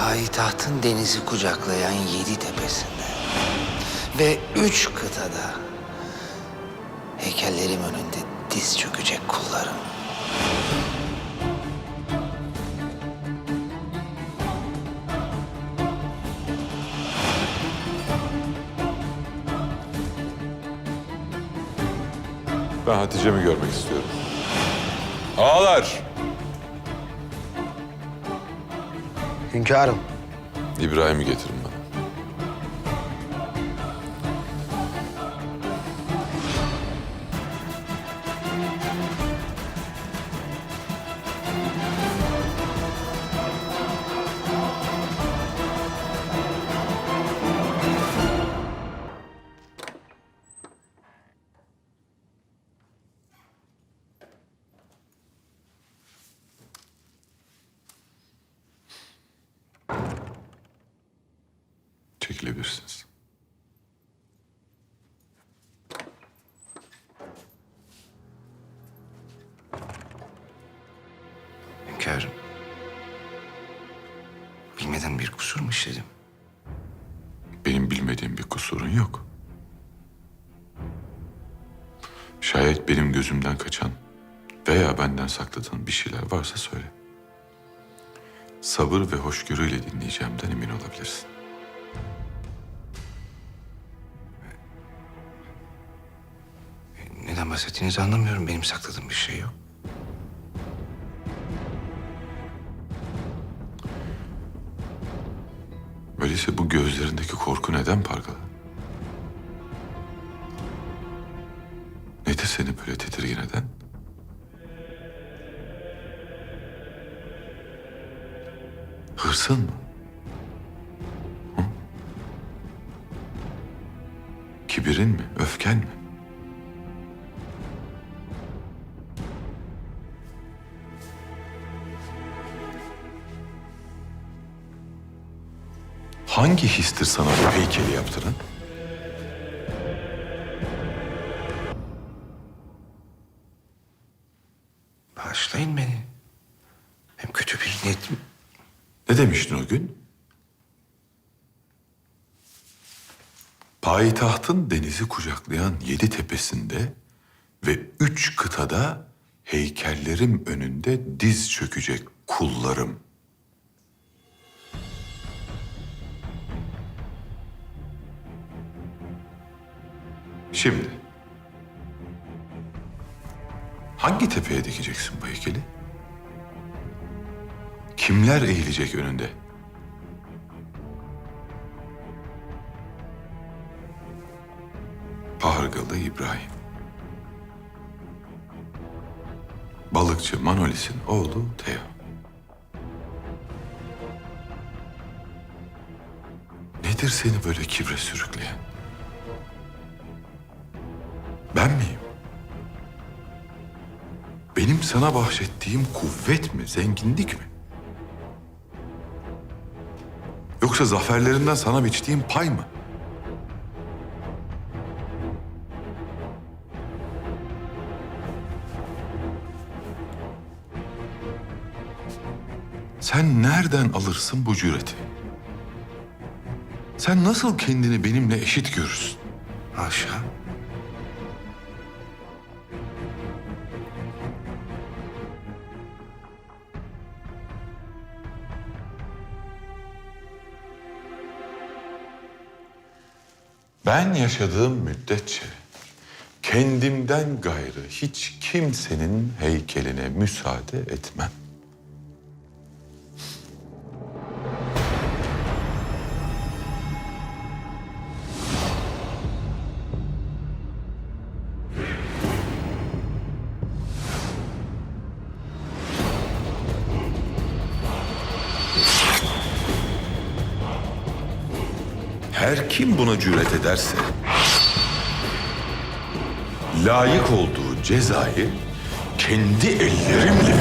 Payitahtın denizi kucaklayan yedi tepesinde ve üç kıtada heykellerim önünde diz çökecek kullarım. Ben Hatice'mi görmek istiyorum. Ağalar! Hünkârım. İbrahim'i getirin Çekilebilirsiniz. Hünkârım. Bilmeden bir kusur mu işledim? Benim bilmediğim bir kusurun yok. Şayet benim gözümden kaçan veya benden sakladığın bir şeyler varsa söyle. Sabır ve hoşgörüyle dinleyeceğimden emin olabilirsin. Neden bahsettiğinizi anlamıyorum. Benim sakladığım bir şey yok. Öyleyse bu gözlerindeki korku neden pargalı? Nedir seni böyle tedirgin eden? Hırsın mı? Hı? Kibirin mi? Öfken mi? Hangi histir sana bu heykeli yaptıran? Bağışlayın beni. Hem kötü bir niyetim... Ne demiştin o gün? Payitahtın denizi kucaklayan yedi tepesinde ve üç kıtada heykellerim önünde diz çökecek kullarım. Şimdi hangi tepeye dikeceksin bu heykeli? Kimler eğilecek önünde? Pahargalı İbrahim. Balıkçı Manolis'in oğlu Teo. Nedir seni böyle kibre sürükleyen? Benim sana bahşettiğim kuvvet mi, zenginlik mi? Yoksa zaferlerinden sana biçtiğim pay mı? Sen nereden alırsın bu cüreti? Sen nasıl kendini benimle eşit görürsün? Haşa. Ben yaşadığım müddetçe kendimden gayrı hiç kimsenin heykeline müsaade etmem. Her kim buna cüret ederse layık olduğu cezayı kendi ellerimle